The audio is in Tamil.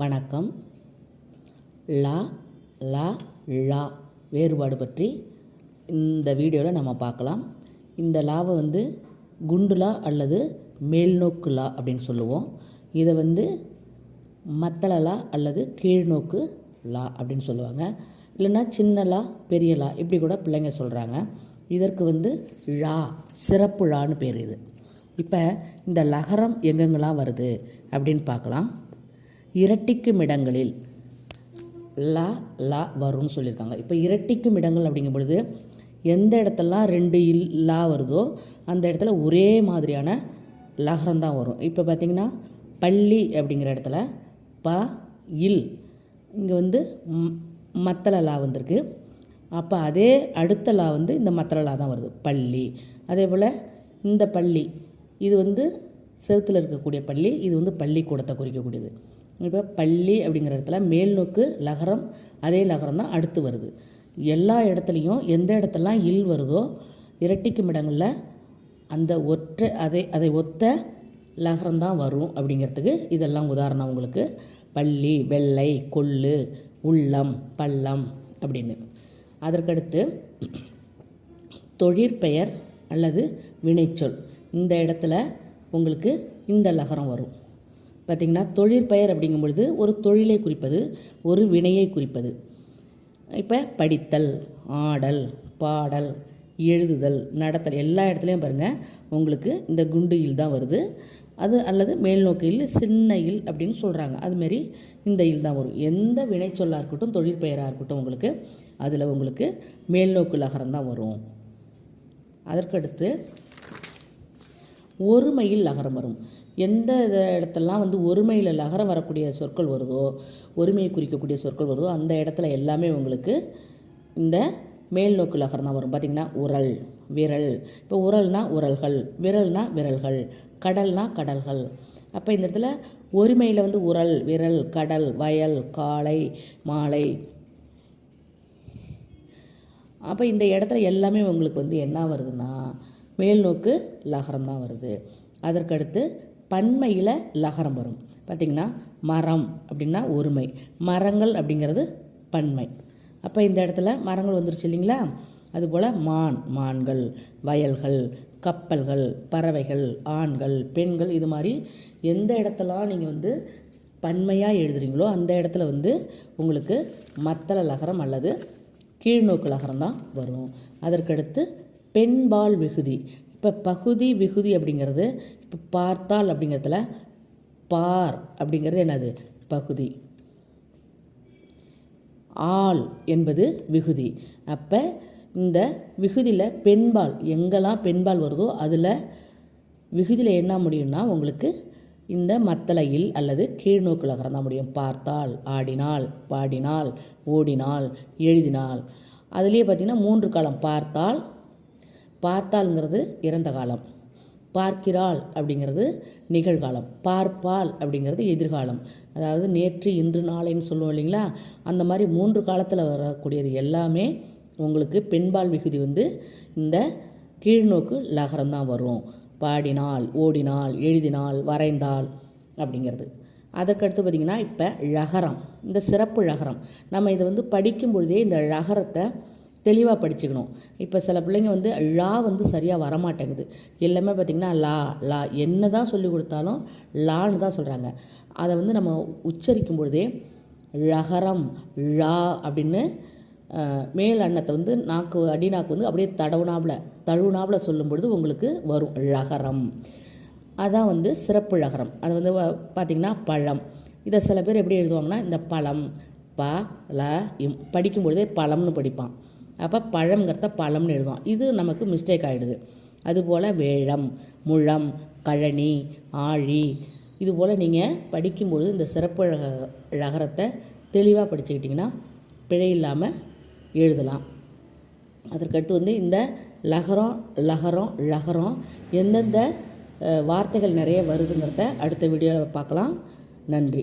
வணக்கம். லா லா லா வேறுபாடு பற்றி இந்த வீடியோவில் நம்ம பார்க்கலாம். இந்த லாவை வந்து குண்டு லா அல்லது மேல்நோக்கு லா அப்படின்னு சொல்லுவோம். இதை வந்து மத்தள லா அல்லது கீழ்நோக்கு லா அப்படின்னு சொல்லுவாங்க. இல்லைன்னா சின்ன லா பெரிய லா இப்படி கூட பிள்ளைங்க சொல்கிறாங்க இதற்கு வந்து ழா சிறப்பு ழான்னு பேர் இது. இப்போ இந்த லகரம் எங்கெங்கெல்லாம் வருது அப்படின்னு பார்க்கலாம். இரட்டிக்கும் இடங்களில் லா லா வரும்னு சொல்லியிருக்காங்க. இப்போ இரட்டிக்கும் இடங்கள் அப்படிங்கும் பொழுது எந்த இடத்துலலாம் ரெண்டு இல் லா வருதோ அந்த இடத்துல ஒரே மாதிரியான லகரம் தான் வரும். இப்போ பார்த்திங்கன்னா பள்ளி அப்படிங்கிற இடத்துல ப இல் இங்கே வந்து மத்தள லா வந்திருக்கு. அப்போ அதே அடுத்த லா வந்து இந்த மத்தள லா தான் வருது. பள்ளி. அதே போல் இந்த பள்ளி இது வந்து செவுத்தில் இருக்கக்கூடிய பள்ளி இது வந்து பள்ளிக்கூடத்தை குறிக்கக்கூடியது. இப்போ பள்ளி அப்படிங்கிற இடத்துல மேல் நோக்கு லகரம் அதே லகரம் தான் அடுத்து வருது. எல்லா இடத்துலையும் எந்த இடத்துலலாம் இல் வருதோ இரட்டிக்கும் இடங்களில் அந்த ஒற்றை அதை அதை ஒத்த லகரம் தான் வரும் அப்படிங்கிறதுக்கு இதெல்லாம் உதாரணம் உங்களுக்கு. பள்ளி வெள்ளை கொள்ளு உள்ளம் பள்ளம் அப்படின்னு. அதற்கடுத்து தொழிற்பெயர் அல்லது வினைச்சொல். இந்த இடத்துல உங்களுக்கு இந்த லகரம் வரும். பார்த்திங்கன்னா தொழிற்பெயர் அப்படிங்கும் பொழுது ஒரு தொழிலை குறிப்பது ஒரு வினையை குறிப்பது. இப்போ படித்தல் ஆடல் பாடல் எழுதுதல் நடத்தல் எல்லா இடத்துலையும் பாருங்கள் உங்களுக்கு இந்த குண்டு இல் தான் வருது. அது அல்லது மேல்நோக்கையில் சின்ன இல் அப்படின்னு சொல்கிறாங்க அதுமாரி இந்த இல் தான் வரும். எந்த வினைச்சொல்லாக இருக்கட்டும் தொழிற்பெயராக இருக்கட்டும் உங்களுக்கு அதில் உங்களுக்கு மேல்நோக்கு லகரம் தான் வரும். அதற்கடுத்து ஒருமையில் லகரம் வரும். எந்த இடத்துலலாம் வந்து ஒருமையில் லகரம் வரக்கூடிய சொற்கள் வருதோ ஒருமையை குறிக்கக்கூடிய சொற்கள் வருதோ அந்த இடத்துல எல்லாமே உங்களுக்கு இந்த மேல் நோக்கு லகரம் தான் வரும். பார்த்திங்கன்னா உரல் விரல். இப்போ உரல்னா உரல்கள் விரல்னா விரல்கள் கடல்னா கடல்கள். அப்போ இந்த இடத்துல ஒருமையில் வந்து உரல் விரல் கடல் வயல் காளை மாலை. அப்போ இந்த இடத்துல எல்லாமே உங்களுக்கு வந்து என்ன வருதுன்னா மேல் நோக்கு லகரம் தான் வருது. அதற்கடுத்து பன்மையில் லகரம் வரும். பார்த்திங்கன்னா மரம் அப்படின்னா ஒருமை. மரங்கள் அப்படிங்கிறது பன்மை. அப்போ இந்த இடத்துல மரங்கள் வந்துருச்சு இல்லைங்களா? அதுபோல் மான் மான்கள் வயல்கள் கப்பல்கள் பறவைகள் ஆண்கள் பெண்கள் இது மாதிரி எந்த இடத்துலாம் நீங்கள் வந்து பன்மையாக எழுதுறீங்களோ அந்த இடத்துல வந்து உங்களுக்கு மத்தள லகரம் அல்லது கீழ்நோக்கு லகரம் தான் வரும். அதற்கடுத்து பெண்பால் விகுதி. இப்போ பகுதி விகுதி அப்படிங்கிறது இப்போ பார்த்தால் அப்படிங்கிறதுல பார் அப்படிங்கிறது என்னது? பகுதி. ஆள் என்பது விகுதி. அப்போ இந்த விகுதியில் பெண்பால் எங்கெல்லாம் பெண்பால் வருதோ அதில் விகுதியில் என்ன முடியும்னா உங்களுக்கு இந்த மத்தளையில் அல்லது கீழ்நோக்கு லகரம் தான் முடியும். பார்த்தால் ஆடினால் பாடினால் ஓடினால் எழுதினால். அதுலேயே பார்த்திங்கன்னா மூன்று காலம். பார்த்தால் பார்த்தாளுங்கிறது இறந்த காலம். பார்க்கிறாள் அப்படிங்கிறது நிகழ்காலம். பார்ப்பால் அப்படிங்கிறது எதிர்காலம். அதாவது நேற்று இன்று நாளைன்னு சொல்லுவோம் இல்லைங்களா? அந்த மாதிரி மூன்று காலத்தில் வரக்கூடியது எல்லாமே உங்களுக்கு பெண்பால் விகுதி வந்து இந்த கீழ்நோக்கு லகரம் தான் வரும். பாடினால் ஓடினால் எழுதினால் வரைந்தால் அப்படிங்கிறது. அதற்கடுத்து பார்த்திங்கன்னா இப்போ ழகரம் இந்த சிறப்பு ழகரம் நம்ம இதை வந்து படிக்கும் பொழுதே இந்த ழகரத்தை தெளிவாக படிச்சுக்கணும். இப்போ சில பிள்ளைங்க வந்து லா வந்து சரியாக வரமாட்டேங்குது. எல்லாமே பார்த்திங்கன்னா லா லா என்ன தான் சொல்லி கொடுத்தாலும் லான்னு தான் சொல்கிறாங்க அதை வந்து நம்ம உச்சரிக்கும் பொழுதே லகரம் ழா அப்படின்னு மேல் அன்னத்தை வந்து நாக்கு அடிநாக்கு வந்து அப்படியே தடவுனாவில் தழுவுனாவில் சொல்லும் பொழுது உங்களுக்கு வரும் ழகரம் அதான் வந்து சிறப்பு லகரம். அது வந்து பார்த்திங்கன்னா பழம். இதை சில பேர் எப்படி எழுதுவாங்கன்னா இந்த பழம் ப ல இம் படிக்கும் பொழுதே பழம்னு படிப்பான். அப்போ பழம்ங்கிறத பழம்னு எழுதுவோம். இது நமக்கு மிஸ்டேக் ஆகிடுது அதுபோல் வேழம் முழம் கழனி ஆழி இதுபோல் நீங்கள் படிக்கும்பொழுது இந்த சிறப்பு ழகரத்தை தெளிவாக படிச்சுக்கிட்டிங்கன்னா பிழை இல்லாமல் எழுதலாம். அதற்கடுத்து வந்து இந்த லகரம் லகரம் லகரம் எந்தெந்த வார்த்தைகள் நிறைய வருதுங்கிறத அடுத்த வீடியோவில் பார்க்கலாம். நன்றி.